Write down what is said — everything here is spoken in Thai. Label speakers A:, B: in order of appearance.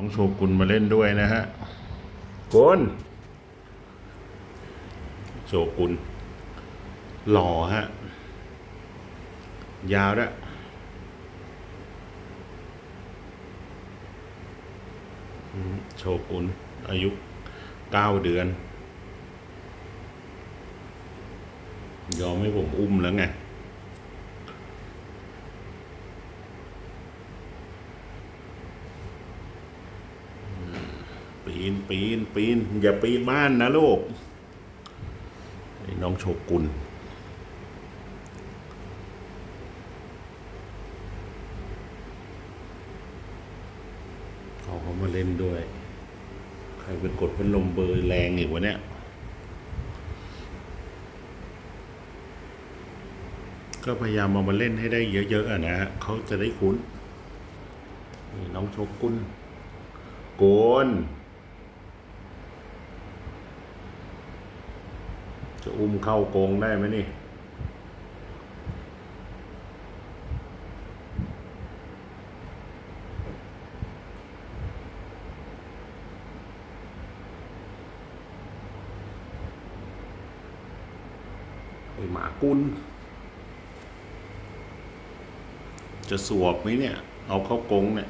A: น้องโชกุนมาเล่นด้วยนะฮะกุนโชกุนหล่อฮะ ยาวด้วยอืมโชกุนอายุเก้าเดือน ยอมให้ผมอุ้มแล้วไง ปีนปีนปีนอย่าปีนบ้านนะลูกน้องโชกุนเขาเขามาเล่นด้วย ใครเป็นกดพัดลมเบอร์แรงอีกวะเนี่ยก็พยายามเอามาเล่นให้ได้เยอะๆนะฮะเขาจะได้คุ้น น้องโชกุนโกน จะอุ้มเข้ากงได้ไหมนี่ ไอหมากุนจะสวบไหมเนี่ย เอาเข้ากงเนี่ย